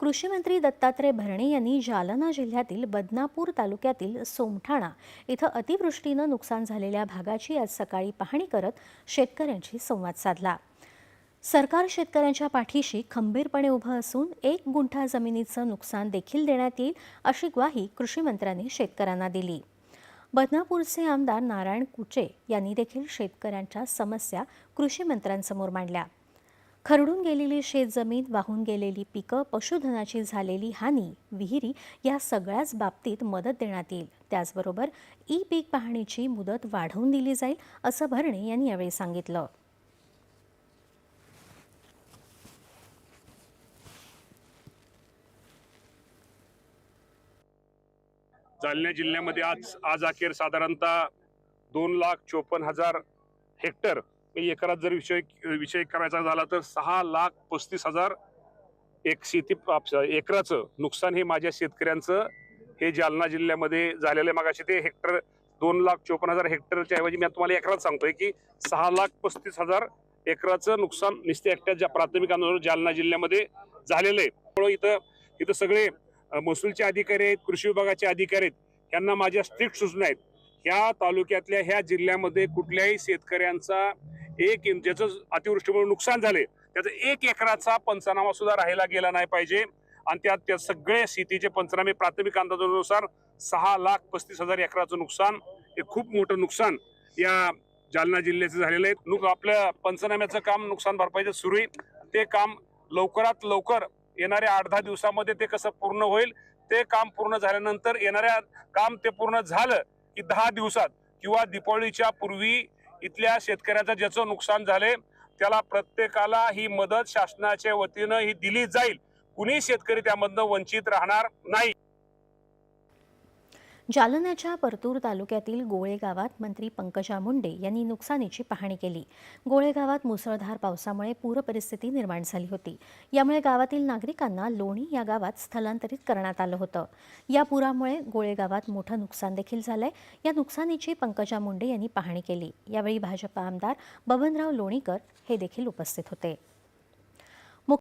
कृषीमंत्री दत्तात्रय भरणे यांनी जालना जिल्ह्यातील बदनापूर तालुक्यातील सोमठाणा इथं अतिवृष्टीनं नुकसान झालेल्या भागाची आज सकाळी पाहणी करत शेतकऱ्यांशी संवाद साधला. सरकार शेतकऱ्यांच्या पाठीशी खंबीरपणे उभं असून एक गुंठा जमिनीचं नुकसान देखील देण्यात येईल अशी ग्वाही कृषीमंत्र्यांनी शेतकऱ्यांना दिली. बदनापूरचे आमदार नारायण कुचे यांनी देखील शेतकऱ्यांच्या समस्या कृषी मंत्र्यांसमोर मांडल्या. खरडून गेलेली शेतजमीन वाहून गेलेली पिकं पशुधनाची झालेली हानी विहिरी या सगळ्याच बाबतीत मदत देण्यात येईल. त्याचबरोबर ई पीक पाहणीची मुदत वाढवून दिली जाईल असं भरणे यांनी यावेळी सांगितलं. जालना जिल्ह्यामध्ये आज आज अखेर साधारणतः दोन लाख चोपन्न हजार हेक्टर एकरात जर विषय विषय करायचा झाला तर सहा लाख पस्तीस हजार एक शेती एकराचं नुकसान हे माझ्या शेतकऱ्यांचं हे जालना जिल्ह्यामध्ये झालेलं आहे. मगाशी ते हेक्टर दोन लाख चोपन्न हजार हेक्टरच्या ऐवजी मी तुम्हाला एकरात सांगतोय की सहा लाख पस्तीस हजार एकराचं नुकसान नुसते एकट्या ज्या प्राथमिक अंदाजावर जालना जिल्ह्यामध्ये झालेलं आहे. त्यामुळे इथं इथं सगळे महसूलचे अधिकारी आहेत कृषी विभागाचे अधिकारी आहेत यांना माझ्या स्ट्रिक्ट सूचना आहेत. ह्या तालुक्यातल्या ह्या जिल्ह्यामध्ये कुठल्याही शेतकऱ्यांचा एक ज्याचं अतिवृष्टीमुळे नुकसान झाले त्याचा एक एकराचा पंचनामा सुद्धा राहायला गेला नाही पाहिजे. आणि त्यात त्या सगळे शेतीचे पंचनामे प्राथमिक अंदाजानुसार सहा लाख पस्तीस हजार एकराचं नुकसान हे खूप मोठं नुकसान या जालना जिल्ह्याचं झालेलं आहे. नुक आपल्या पंचनाम्याचं काम नुकसान भरपाईचं सुरू आहे. ते काम लवकरात लवकर येणाऱ्या आठ दहा दिवसामध्ये ते कसं पूर्ण होईल ते काम पूर्ण झाल्यानंतर येणाऱ्या काम ते पूर्ण झालं की दहा दिवसात किंवा दीपावलीच्या पूर्वी इथल्या शेतकऱ्याचं ज्याचं नुकसान झाले त्याला प्रत्येकाला ही मदत शासनाच्या वतीनं ही दिली जाईल. कुणी शेतकरी त्यामधनं वंचित राहणार नाही. जालन्याच्या परतूर तालुक्यातील गोळे गावात मंत्री पंकजा मुंडे यांनी नुकसानीची पाहणी केली. गोळे गावात मुसळधार पावसामुळे पूरपरिस्थिती निर्माण झाली होती. यामुळे गावातील नागरिकांना लोणी या गावात स्थलांतरित करण्यात आलं होतं. या पुरामुळे गोळे गावात मोठं नुकसान देखील झालंय. या नुकसानीची पंकजा मुंडे यांनी पाहणी केली. यावेळी भाजपा आमदार बबनराव लोणीकर हे देखील उपस्थित होते.